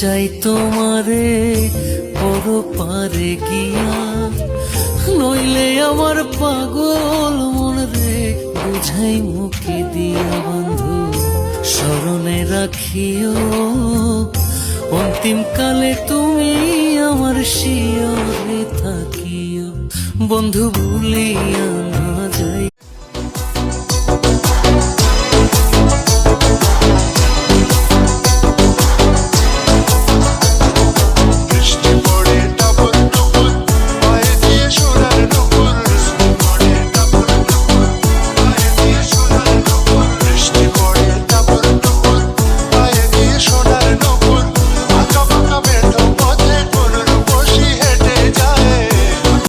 চাই তোমারে বড় পারে গিয়া। নইলে আমার পাগল মন রে, বুঝাই মুখে দিয়া বন্ধু, স্মরণে রাখিও। অন্তিম কালে তুমি আমার শিয়রে থাকিও। বন্ধু ভুলিয়া